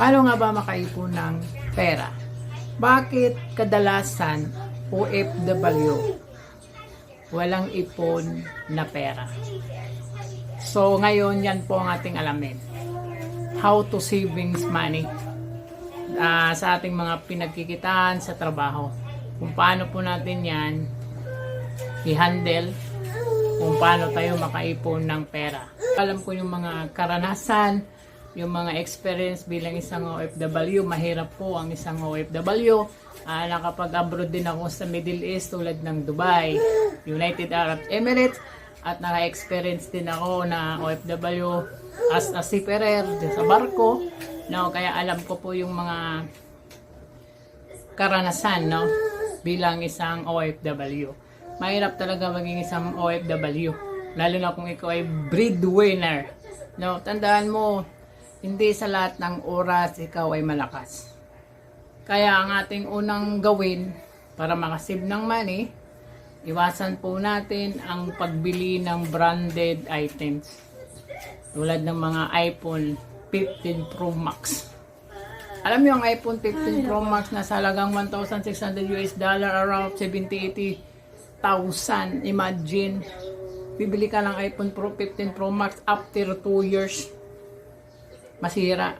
Paano nga ba makaipon ng pera? Bakit kadalasan OFW walang ipon na pera? So ngayon yan po ang ating alamin. How to savings money ah, sa ating mga pinagkikitaan sa trabaho. Kung paano po natin yan i-handle kung paano tayo makaipon ng pera. Alam ko yung mga karanasan, yung mga experience bilang isang OFW, mahirap po ang isang OFW. Ah, nakapag-abroad din ako sa Middle East tulad ng Dubai, United Arab Emirates, at naka-experience din ako na OFW as a seafarer sa barko. No, kaya alam ko po yung mga karanasan no bilang isang OFW. Mahirap talaga maging isang OFW. Lalo na kung ikaw ay breadwinner. No, tandaan mo, hindi sa lahat ng oras ikaw ay malakas. Kaya ang ating unang gawin para makasave ng money, iwasan po natin ang pagbili ng branded items. Tulad ng mga iPhone 15 Pro Max. Alam niyo ang iPhone 15 Pro Max na sa halagang 1,600 US dollar around 70-80 thousand. Imagine, bibili ka ng iPhone Pro 15 Pro Max after 2 years. Masira.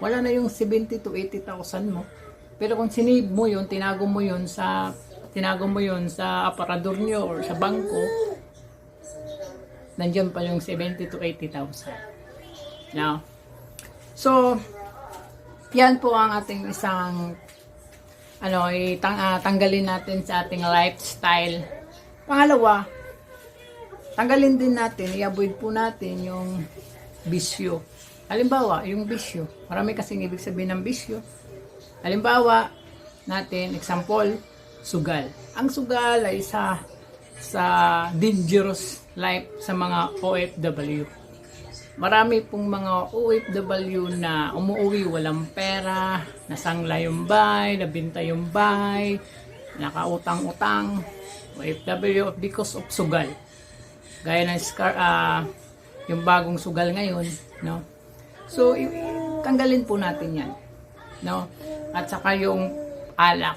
Wala na yung 70 to 80,000 mo. Pero kung sinave mo yun, tinago mo yun sa tinago mo yun sa aparador nyo or sa bangko, nandiyan pa yung 70 to 80,000. Now, so, yan po ang ating isang ano, itang, ah, tanggalin natin sa ating lifestyle. Pangalawa, tanggalin din natin, i-avoid po natin yung bisyo. Halimbawa, yung bisyo. Marami kasing ibig sabihin ng bisyo. Halimbawa, natin, example, sugal. Ang sugal ay sa sa dangerous life sa mga OFW. Marami pong mga OFW na umuwi walang pera, nasangla yung bahay, nabinta yung bahay, nakautang-utang, OFW because of sugal. Gaya ng scar, ah, yung bagong sugal ngayon, no? So, tanggalin po natin yan, no? At saka yung alak,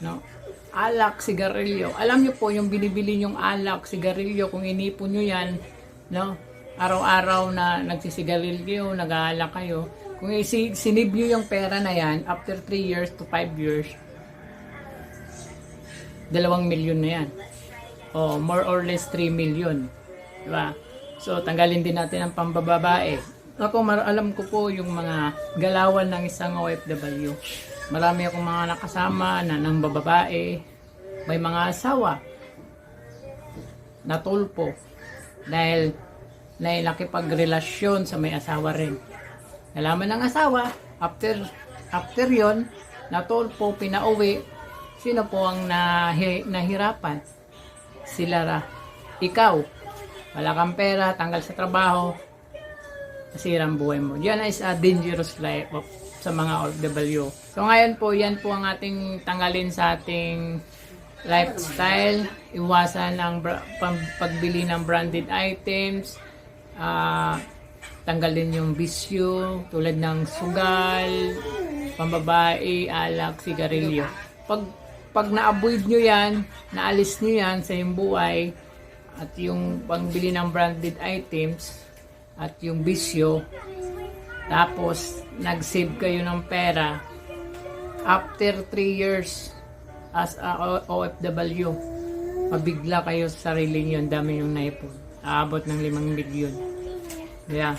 no? Alak, sigarilyo. Alam nyo po, yung binibili yung alak, sigarilyo, kung inipon nyo yan, no? Araw-araw na nagsisigarilyo, nag-aalak kayo. Kung sinib nyo yung pera na yan, after 3 years to 5 years, dalawang milyon na yan. O more or less 3 million. Diba? So, tanggalin din natin ang pambababae. Ako, alam ko po yung mga galawan ng isang OFW. Marami akong mga nakasama na ng bababae. May mga asawa. Natulpo. Dahil na nakipagrelasyon sa may asawa rin. Nalaman ng asawa, after after yon natulpo, pinauwi, sino po ang nahi, nahirapan? Sila ra. Ikaw, wala kang pera, tanggal sa trabaho, nasira ang buhay mo. Yan is a dangerous life of, sa mga OFW. So ngayon po, yan po ang ating tanggalin sa ating lifestyle. Iwasan ang pagbili ng branded items. ah tanggalin yung bisyo tulad ng sugal, pambabae, alak, sigarilyo. Pag pag na-avoid nyo yan, naalis nyo yan sa yung buhay, at yung pangbili ng branded items, at yung bisyo, tapos nag-save kayo ng pera, after 3 years as a OFW, mabigla kayo sa sarili nyo, ang dami yung naipon. Aabot ng 5 milyon. Yeah.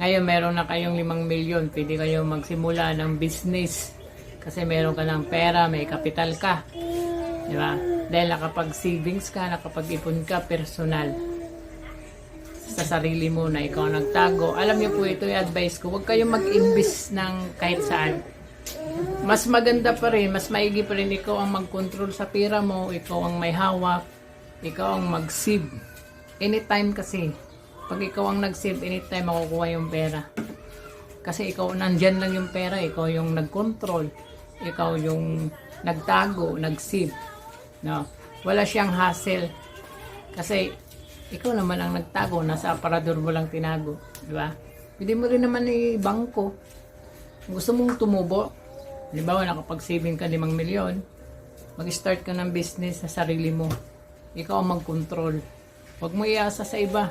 Ngayon, meron na kayong 5 milyon. Pwede kayo magsimula ng business. Kasi meron ka ng pera, may kapital ka. Di ba? Dahil nakapag-savings ka, nakapag-ipon ka, personal. Sa sarili mo na ikaw nagtago. Alam niyo po, ito yung advice ko. Huwag kayong mag-invest ng kahit saan. Mas maganda pa rin, mas maigi pa rin ikaw ang mag-control sa pera mo, ikaw ang may hawak, ikaw ang mag-save. Anytime kasi, pag ikaw ang nag-save, anytime makukuha yung pera. Kasi ikaw, nandyan lang yung pera, ikaw yung nag-control, ikaw yung nagtago, nag-save. No? Wala siyang hassle. Kasi, ikaw naman ang nagtago, nasa aparador mo lang tinago. Di ba? Pwede mo rin naman i-bangko. Gusto mong tumubo, halimbawa nakapag-saving ka 5 milyon, mag-start ka ng business sa sarili mo. Ikaw ang mag-control. Huwag mo iasa sa iba.